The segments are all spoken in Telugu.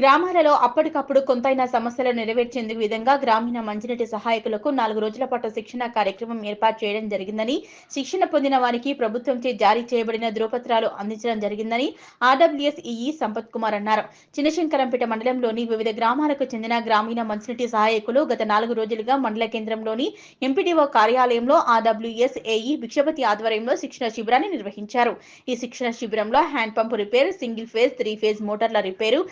గ్రామాలలో అప్పటికప్పుడు కొంతైనా సమస్యలు నెరవేర్చేందుకు విధంగా గ్రామీణ మంచినీటి సహాయకులకు నాలుగు రోజుల పాటు శిక్షణ కార్యక్రమం ఏర్పాటు చేయడం జరిగిందని శిక్షణ పొందిన వారికి ప్రభుత్వంచే జారీ చేయబడిన ధృవపత్రాలు అందించడం జరిగిందని ఆర్డబ్ల్యూఎస్ ఈఈ సంపత్ కుమార్ అన్నారు. చిన్నశంకరంపేట మండలంలోని వివిధ గ్రామాలకు చెందిన గ్రామీణ మంచినీటి సహాయకులు గత నాలుగు రోజులుగా మండల కేంద్రంలోని ఎంపీడీఓ కార్యాలయంలో ఆర్డబ్ల్యూఎస్ ఏఈ భిక్షపతి ఆధ్వర్యంలో శిక్షణ శిబిరాన్ని నిర్వహించారు. ఈ శిక్షణ శిబిరంలో hand pump repair single phase three phase మోటార్ల repair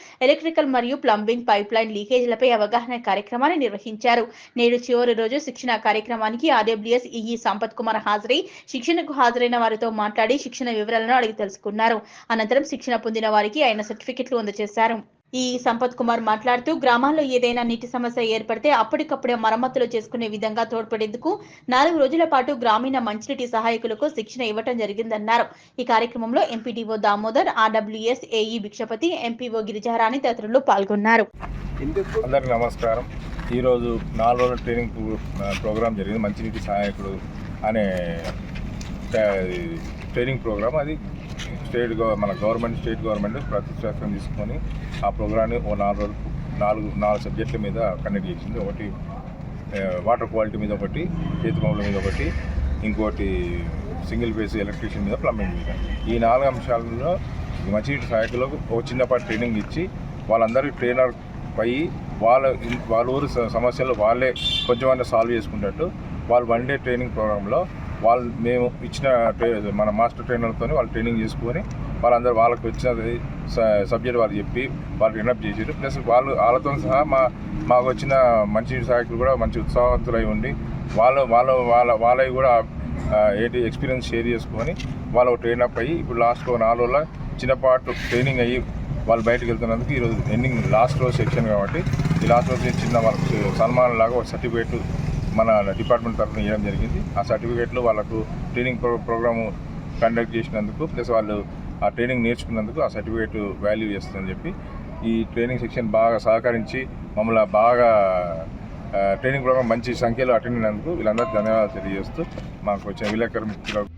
electrical మరియు ప్లంబింగ్ పైప్ లైన్ లీకేజీలపై అవగాహన కార్యక్రమాన్ని నిర్వహించారు. నేడు చివరి రోజు శిక్షణ కార్యక్రమానికి ఆర్డబ్ల్యూఎస్ ఈఈ సంపత్ కుమార్ హాజరై శిక్షణకు హాజరైన వారితో మాట్లాడి శిక్షణ వివరాలను అడిగి తెలుసుకున్నారు. అనంతరం శిక్షణ పొందిన వారికి ఆయన సర్టిఫికెట్లు అందజేశారు. ఈ సంపత్ కుమార్ మాట్లాడుతూ గ్రామాల్లో ఏదైనా నీటి సమస్య ఏర్పడితే అప్పటికప్పుడే మరమ్మతులు చేసుకునే విధంగా తోడ్పడేందుకు నాలుగు రోజుల పాటు గ్రామీణ మంచినీటి సహాయకులకు శిక్షణ ఇవ్వటం జరిగిందన్నారు. ఈ కార్యక్రమంలో MPDO Damodar RWS AE Bhikshapati MPO Girijarani తదితరులు పాల్గొన్నారు. అందరికీ నమస్కారం. ఈరోజు నాలుగు రోజుల ట్రైనింగ్ ప్రో- ప్రోగ్రామ్ జరిగింది మంచినీటి సహాయకుడు అనే ట్రైనింగ్ ప్రోగ్రామ్ అది స్టేట్ మన గవర్నమెంట్ స్టేట్ గవర్నమెంట్ ప్రతిష్టాత్మకం తీసుకొని ఆ ప్రోగ్రామ్ని ఓ నాలుగు నాలుగు నాలుగు సబ్జెక్టుల మీద కండక్ట్ చేసింది. ఒకటి వాటర్ క్వాలిటీ మీద ఒకటి చేతి పనుల మీద ఒకటి ఇంకోటి సింగిల్ ఫేస్ ఎలక్ట్రీషియన్ మీద ప్లంబింగ్ మీద. ఈ నాలుగు అంశాలలో ఈ సహాయకులకు ఒక చిన్నపాటి ట్రైనింగ్ ఇచ్చి వాళ్ళందరికీ ట్రైనర్ పోయి వాళ్ళ వాళ్ళ ఊరు సమస్యలు వాళ్ళే కొంచెం సాల్వ్ చేసుకున్నట్టు వాళ్ళు వన్ డే ట్రైనింగ్ ప్రోగ్రాంలో వాళ్ళు మేము ఇచ్చిన మన మాస్టర్ ట్రైనర్తో వాళ్ళు ట్రైనింగ్ చేసుకొని వాళ్ళందరూ వాళ్ళకి వచ్చిన సబ్జెక్ట్ వాళ్ళు చెప్పి వాళ్ళు ట్రైనప్ చేసారు ప్లస్ వాళ్ళు వాళ్ళతో సహా మా మాకు వచ్చిన మంచి సహాయకులు కూడా మంచి ఉత్సాహవంతులై ఉండి వాళ్ళు వాళ్ళ వాళ్ళ వాళ్ళవి కూడా ఏంటి ఎక్స్పీరియన్స్ షేర్ చేసుకొని వాళ్ళు ట్రైనప్ అయ్యి ఇప్పుడు లాస్ట్లో నాలుగు రోజుల చిన్నపాటు ట్రైనింగ్ అయ్యి వాళ్ళు బయటకు వెళ్తున్నందుకు ఈరోజు ఎండింగ్ లాస్ట్ రోజు సెక్షన్ కాబట్టి ఈ లాస్ట్ రోజు చిన్న వాళ్ళకి సన్మానం లాగా ఒక సర్టిఫికేట్ మన డిపార్ట్మెంట్ తరఫున ఇవ్వడం జరిగింది. ఆ సర్టిఫికేట్లు వాళ్ళకు ట్రైనింగ్ ప్రో ప్రోగ్రాము కండక్ట్ చేసినందుకు ప్లస్ వాళ్ళు ఆ ట్రైనింగ్ నేర్చుకున్నందుకు ఆ సర్టిఫికేట్ వాల్యూ చేస్తుందని చెప్పి ఈ ట్రైనింగ్ సెక్షన్ బాగా సహకరించి మమ్మల్ని బాగా ట్రైనింగ్ ప్రోగ్రామ్ మంచి సంఖ్యలో అటెండ్ అయినందుకు వీళ్ళందరికీ ధన్యవాదాలు తెలియజేస్తూ మాకు వచ్చిన విలేకరు మిత్రులకు